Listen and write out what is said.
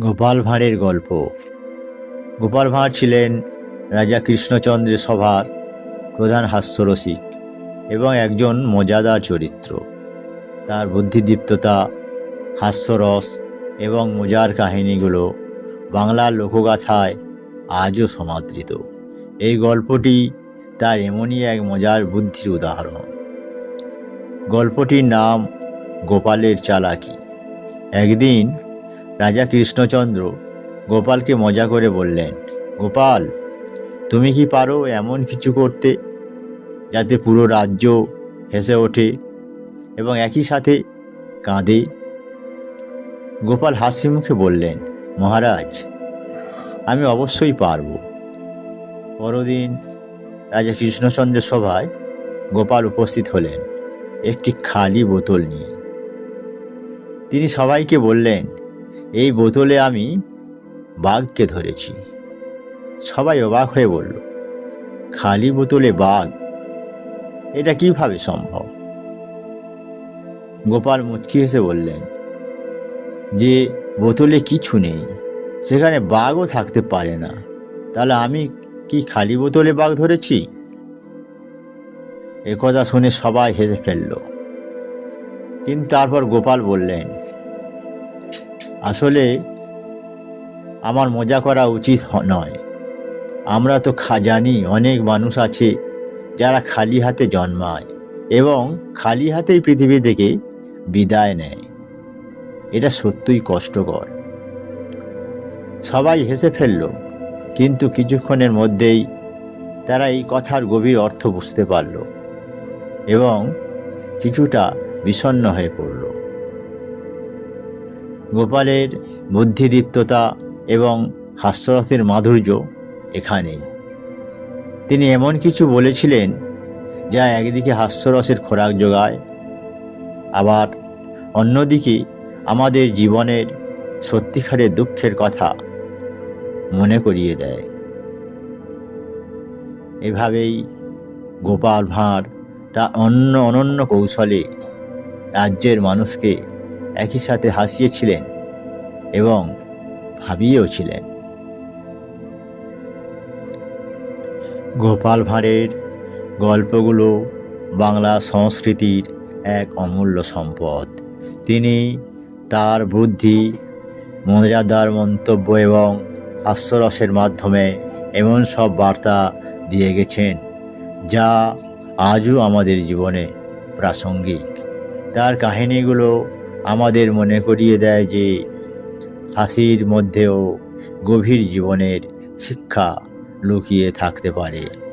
গোপাল ভাঁড়ের গল্প। গোপাল ভাঁড় ছিলেন রাজা কৃষ্ণচন্দ্রের সভার প্রধান হাস্যরসিক এবং একজন মজাদার চরিত্র। তার বুদ্ধিদীপ্ততা, হাস্যরস এবং মজার কাহিনীগুলো বাংলার লোকগাথায় আজও সমাদৃত। এই গল্পটি তার এমনই এক মজার বুদ্ধির উদাহরণ। গল্পটির নাম গোপালের চালাকি। একদিন রাজা কৃষ্ণচন্দ্র গোপালকে মজা করে বললেন, গোপাল, তুমি কি পারো এমন কিছু করতে যাতে পুরো রাজ্য হেসে ওঠে এবং একই সাথে কাঁদে? গোপাল হাসি মুখে বললেন, মহারাজ, আমি অবশ্যই পারব। পরদিন রাজা কৃষ্ণচন্দ্রের সভায় গোপাল উপস্থিত হলেন, একটি খালি বোতল নিয়ে। তিনি সবাইকে বললেন এই বোতলে আমি বাঘকে ধরেছি। সবাই অবাক হয়ে বলল, খালি বোতলে বাঘ? এটা কীভাবে সম্ভব? গোপাল মুচকি হেসে বললেন, যে বোতলে কিছু নেই, সেখানে বাঘও থাকতে পারে না। তাহলে আমি কি খালি বোতলে বাঘ ধরেছি? একথা শুনে সবাই হেসে ফেলল। কিন্তু তারপর গোপাল বললেন আসলে আমার মজা করা উচিত নয়। আমরা তো খা- জানি অনেক মানুষ আছে যারা খালি হাতে জন্মায় এবং খালি হাতেই পৃথিবী থেকে বিদায় নেয়। এটা সত্যই কষ্টকর। সবাই হেসে ফেলল, কিন্তু কিছুক্ষণের মধ্যেই তারা এই কথার গভীর অর্থ বুঝতে পারল এবং কিছুটা বিষণ্ণ হয়ে পড়ল। গোপালের বুদ্ধিদীপ্ততা এবং হাস্যরসের মাধুর্য এখানেই। তিনি এমন কিছু বলেছিলেন যা একদিকে হাস্যরসের খোরাক যোগায়, আবার অন্যদিকে আমাদের জীবনের সত্যিকারের দুঃখের কথা মনে করিয়ে দেয়। এভাবেই গোপাল ভাঁড় তা অন্য অনন্য কৌশলে রাজ্যের মানুষকে একই সাথে হাসিয়েছিলেন এবং ভাবিয়েওছিলেন গোপাল ভাঁড়ের গল্পগুলো বাংলা সংস্কৃতির এক অমূল্য সম্পদ। তিনি তার বুদ্ধি মজাদার মন্তব্য এবং হাস্যরসের মাধ্যমে এমন সব বার্তা দিয়ে গেছেন যা আজও আমাদের জীবনে প্রাসঙ্গিক। তার কাহিনীগুলো আমাদের মনে করিয়ে দেয় যে হাসির মধ্যেও গভীর জীবনের শিক্ষা লুকিয়ে থাকতে পারে।